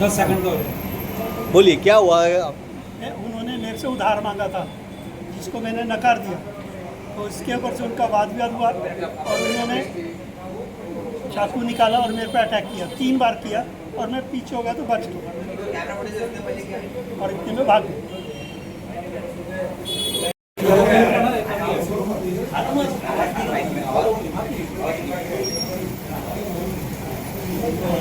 दस सेकंड बोलिए, क्या हुआ है? उन्होंने मेरे से उधार मांगा था, जिसको मैंने नकार दिया। तो इसके ऊपर से उनका वाद विवाद हुआ और उन्होंने चाकू निकाला और मेरे पे अटैक किया। तीन बार किया और मैं पीछे हो गया तो बच गया। और इतने में भाग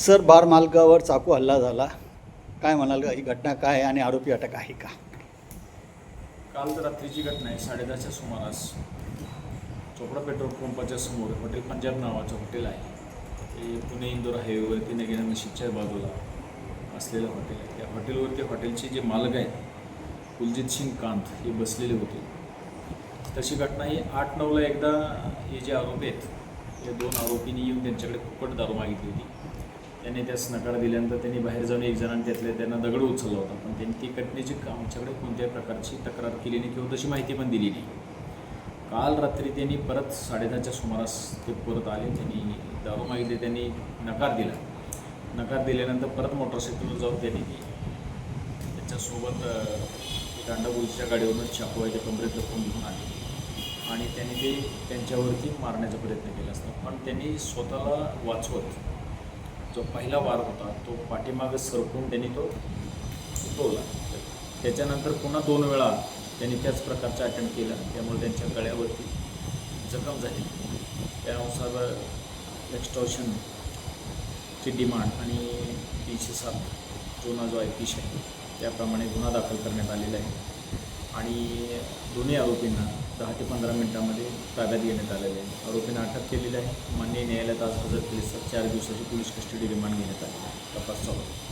सर बार मालकावर चाकू हल्ला झाला. काय म्हणाल का ही घटना काय आहे आणि आरोपी अटक आहे का? काल रात्रीची घटना आहे. साडेदहाच्या सुमारास चोपडा पेट्रोल पंपाच्या समोर हॉटेल पंजाब नावाचं हॉटेल आहे. ते पुणे इंदोर हायवेवरती नगेना नशीबच्या बाजूला असलेलं हॉटेल आहे. त्या हॉटेलवरती हॉटेलचे जे मालक आहेत कुलजित सिंग कांत हे बसलेले होते. तशी घटना ही आठ नऊला एकदा हे जे आरोपी आहेत या दोन आरोपींनी येऊन त्यांच्याकडे फुकट दारू मागितली होती. त्यांनी त्यास नकार दिल्यानंतर त्यांनी बाहेर जाऊन एक जणांनी त्यातले त्यांना दगड उचलला होता. पण त्यांनी ती घटनेची आमच्याकडे कोणत्याही प्रकारची तक्रार केली नाही किंवा तशी माहिती पण दिली नाही. काल रात्री त्यांनी परत साडेदहाच्या सुमारास ते परत आले. त्यांनी दारू मागितले त्यांनी नकार दिला. नकार दिल्यानंतर परत मोटरसायकलवर जाऊन त्यांनी त्याच्यासोबत अ, एक अंडागोलीच्या गाडीवरून चाकू आहे ते कमरेत लपून घेऊन आले. आणि त्यांनी ते त्यांच्यावरती मारण्याचा प्रयत्न केला असता. पण त्यांनी स्वतःला वाचवत जो पहिला वार होता तो पाठीमागं सरकून त्यांनी तो उठवला. त्याच्यानंतर पुन्हा दोन वेळा त्यांनी त्याच प्रकारचा अटेंड केला. त्यामुळे त्यांच्या गळ्यावरती जखम झाली. त्यानुसार एक्स्टॉर्शनची डिमांड आणि तीनशे सात जुना जो आय पीश आहे त्याप्रमाणे गुन्हा दाखल करण्यात आलेला आहे. आणि दोन्ही आरोपींना दहा ते पंधरा मिनिटामध्ये ताब्यात घेण्यात आलेले आहे. आरोपींना अटक केलेली आहे. मान्य न्यायालयात आज हजर केली चार दिवसाची पोलीस कस्टडी रिमांड घेण्यात आली तपास चालू आहे.